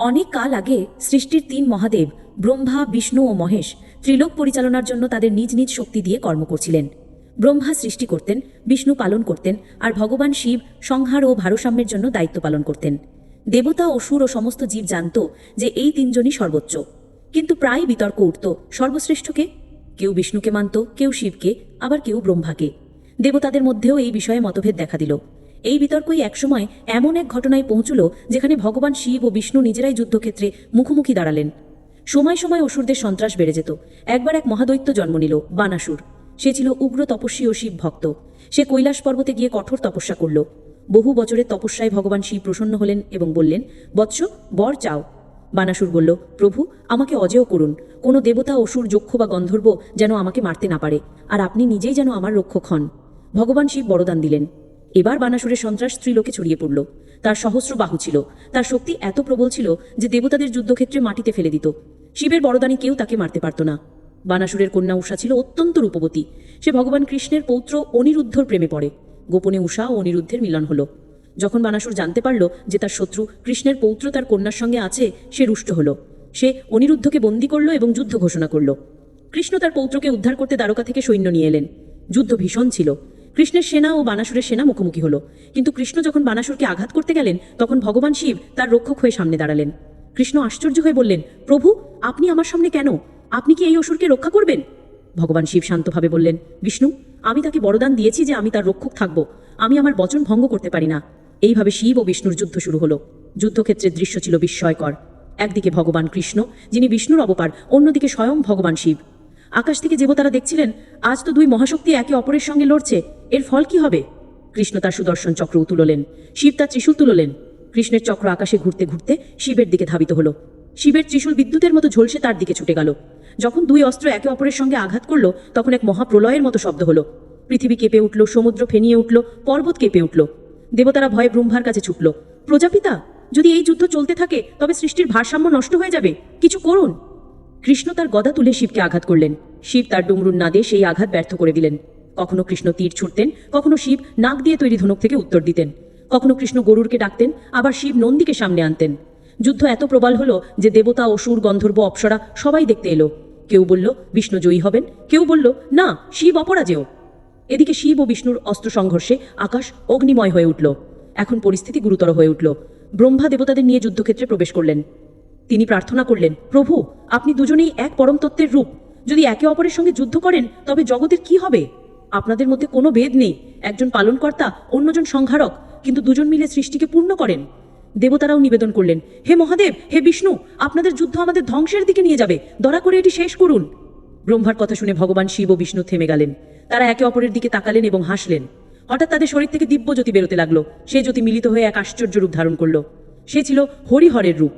অনেক কাল আগে সৃষ্টির তিন মহাদেব, ব্রহ্মা, বিষ্ণু ও মহেশ, ত্রিলোক পরিচালনার জন্য তাদের নিজ নিজ শক্তি দিয়ে কর্ম করছিলেন। ব্রহ্মা সৃষ্টি করতেন, বিষ্ণু পালন করতেন, আর ভগবান শিব সংহার ও ভারসাম্যের জন্য দায়িত্ব পালন করতেন। দেবতা অসুর ও সমস্ত জীব জানত যে এই তিনজনই সর্বোচ্চ। কিন্তু প্রায় বিতর্ক উঠত সর্বশ্রেষ্ঠকে কেউ বিষ্ণুকে মানত, কেউ শিবকে, আবার কেউ ব্রহ্মাকে। দেবতাদের মধ্যেও এই বিষয়ে মতভেদ দেখা দিল। এই বিতর্কই একসময় এমন এক ঘটনায় পৌঁছল যেখানে ভগবান শিব ও বিষ্ণু নিজেরাই যুদ্ধক্ষেত্রে মুখোমুখি দাঁড়ালেন। সময় সময় অসুরদের সন্ত্রাস বেড়ে যেত। একবার এক মহাদৈত্য জন্ম নিল, বানাসুর। সে ছিল উগ্র তপস্বী ও শিব ভক্ত। সে কৈলাস পর্বতে গিয়ে কঠোর তপস্যা করল। বহু বছরের তপস্যায় ভগবান শিব প্রসন্ন হলেন এবং বললেন, বৎস, বর চাও। বানাসুর বলল, প্রভু, আমাকে অজেয় করুন। কোনো দেবতা, অসুর যক্ষ বা গন্ধর্ব যেন আমাকে মারতে না পারে, আর আপনি নিজেই যেন আমার রক্ষক হন। ভগবান শিব বরদান দিলেন। এবার বানাসুরের সন্ত্রাস স্ত্রীলোকে ছড়িয়ে পড়ল। তার সহস্র বাহু ছিল। তার শক্তি এত প্রবল ছিল যে দেবতাদের যুদ্ধক্ষেত্রে মাটিতে ফেলে দিত। শিবের বড়দানি কেউ তাকে মারতে পারত না। বানাসুরের কন্যা উষা ছিল অত্যন্ত রূপবতী। সে ভগবান কৃষ্ণের পৌত্র অনিরুদ্ধর প্রেমে পড়ে। গোপনে উষা ও অনিরুদ্ধের মিলন হলো। যখন বানাসুর জানতে পারল যে তার শত্রু কৃষ্ণের পৌত্র তার কন্যার সঙ্গে আছে, সে রুষ্ট হলো। সে অনিরুদ্ধকে বন্দী করল এবং যুদ্ধ ঘোষণা করল। কৃষ্ণ তার পৌত্রকে উদ্ধার করতে দ্বারকা থেকে সৈন্য নিয়ে এলেন। যুদ্ধ ভীষণ ছিল। কৃষ্ণের সেনা ও বানাসুরের সেনা মুখোমুখি হলো। কিন্তু কৃষ্ণ যখন বানাসুরকে আঘাত করতে গেলেন, তখন ভগবান শিব তার রক্ষক হয়ে সামনে দাঁড়ালেন। কৃষ্ণ আশ্চর্য হয়ে বললেন, প্রভু, আপনি আমার সামনে কেন? আপনি কি এই অসুরকে রক্ষা করবেন? ভগবান শিব শান্তভাবে বললেন, বিষ্ণু, আমি তাকে বরদান দিয়েছি যে আমি তার রক্ষক থাকব। আমি আমার বচন ভঙ্গ করতে পারি না। এইভাবে শিব ও বিষ্ণুর যুদ্ধ শুরু হলো। যুদ্ধক্ষেত্রের দৃশ্য ছিল বিস্ময়কর। একদিকে ভগবান কৃষ্ণ, যিনি বিষ্ণুর অবতার অন্যদিকে স্বয়ং ভগবান শিব। আকাশ থেকে দেবতারা দেখছিলেন, আজ তো দুই মহাশক্তি একে অপরের সঙ্গে লড়ছে। এর ফল কি হবে? কৃষ্ণ তার সুদর্শন চক্র তুললেন শিব তার ত্রিশূল তুললেন। কৃষ্ণের চক্র আকাশে ঘুরতে ঘুরতে শিবের দিকে ধাবিত হলো। শিবের ত্রিশূল বিদ্যুতের মতো ঝলসে তার দিকে ছুটে গেল। যখন দুই অস্ত্র একে অপরের সঙ্গে আঘাত করল, তখন এক মহাপ্রলয়ের মতো শব্দ হলো। পৃথিবী কেঁপে উঠল, সমুদ্র ফেনিয়ে উঠল, পর্বত কেঁপে উঠল। দেবতারা ভয়ে ব্রহ্মার কাছে ছুটল। প্রজাপিতা, যদি এই যুদ্ধ চলতে থাকে, তবে সৃষ্টির ভারসাম্য নষ্ট হয়ে যাবে। কিছু করুন। কৃষ্ণ তার গদা তুলে শিবকে আঘাত করলেন। শিব তার ডুমরুর দিয়ে সেই আঘাত ব্যর্থ করে দিলেন। কখনো কৃষ্ণ তীর ছুটতেন কখনো শিব নাক দিয়ে তৈরি ধনুক থেকে উত্তর দিতেন। কখনো কৃষ্ণ গরুরকে ডাকতেন, আবার শিব নন্দীকে সামনে আনতেন। যুদ্ধ এত প্রবল হলো যে দেবতা অসুর গন্ধর্ব অপ্সরা সবাই দেখতে এলো। কেউ বলল, বিষ্ণু জয়ী হবেন। কেউ বলল, না, শিব অপরাজেয়। এদিকে শিব ও বিষ্ণুর অস্ত্র সংঘর্ষে আকাশ অগ্নিময় হয়ে উঠল। এখন পরিস্থিতি গুরুতর হয়ে উঠল। ব্রহ্মা দেবতাদের নিয়ে যুদ্ধক্ষেত্রে প্রবেশ করলেন। তিনি প্রার্থনা করলেন, প্রভু, আপনি দুজনেই এক পরম তত্ত্বের রূপ। যদি একে অপরের সঙ্গে যুদ্ধ করেন, তবে জগতের কি হবে? আপনাদের মধ্যে কোনো ভেদ নেই। একজন পালনকর্তা, অন্যজন সংহারক, কিন্তু দুজন মিলে সৃষ্টিকে পূর্ণ করেন। দেবতারাও নিবেদন করলেন, হে মহাদেব, হে বিষ্ণু, আপনাদের যুদ্ধ আমাদের ধ্বংসের দিকে নিয়ে যাবে। দয়া করে এটি শেষ করুন। ব্রহ্মার কথা শুনে ভগবান শিব ও বিষ্ণু থেমে গেলেন। তারা একে অপরের দিকে তাকালেন এবং হাসলেন। হঠাৎ তাদের শরীর থেকে দিব্য জ্যোতি বেরোতে লাগল। সে জ্যোতি মিলিত হয়ে এক আশ্চর্য রূপ ধারণ করল। সে ছিল হরিহরের রূপ।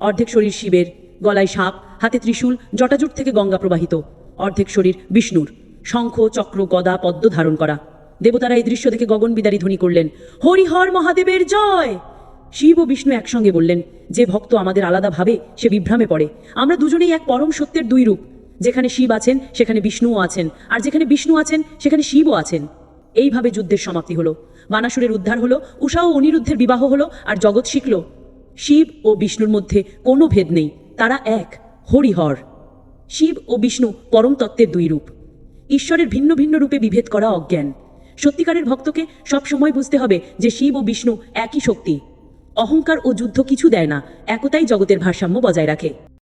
অর্ধেক শরীর শিবের, গলায় সাপ, হাতে ত্রিশূল, জটাজুট থেকে গঙ্গা প্রবাহিত। অর্ধেক শরীর বিষ্ণুর। শঙ্খ, চক্র, গদা, পদ্ম ধারণ করা। দেবতারা এই দৃশ্য দেখে গগন বিদারী ধ্বনি করলেন, হরিহর মহাদেবের জয়! শিব ও বিষ্ণু একসঙ্গে বললেন, যে ভক্ত আমাদের আলাদা ভাবে, সে বিভ্রামে পড়ে। আমরা দুজনেই এক পরম সত্যের দুই রূপ। যেখানে শিব আছেন, সেখানে বিষ্ণুও আছেন, আর যেখানে বিষ্ণু আছেন, সেখানে শিবও আছেন। এইভাবে যুদ্ধের সমাপ্তি হলো। বানাসুরের উদ্ধার হলো, উষা ও অনিরুদ্ধের বিবাহ হলো, আর জগৎ শিখল। শিব ও বিষ্ণুর মধ্যে কোনো ভেদ নেই, তারা এক, হরিহর। শিব ও বিষ্ণু পরম তত্ত্বের দুই রূপ। ঈশ্বরের ভিন্ন ভিন্ন রূপে বিভেদ করা অজ্ঞান। সত্যিকারের ভক্তকে সব সময় বুঝতে হবে যে শিব ও বিষ্ণু একই শক্তি। অহংকার ও যুদ্ধ কিছু দেয় না, একতাই জগতের ভারসাম্য বজায় রাখে।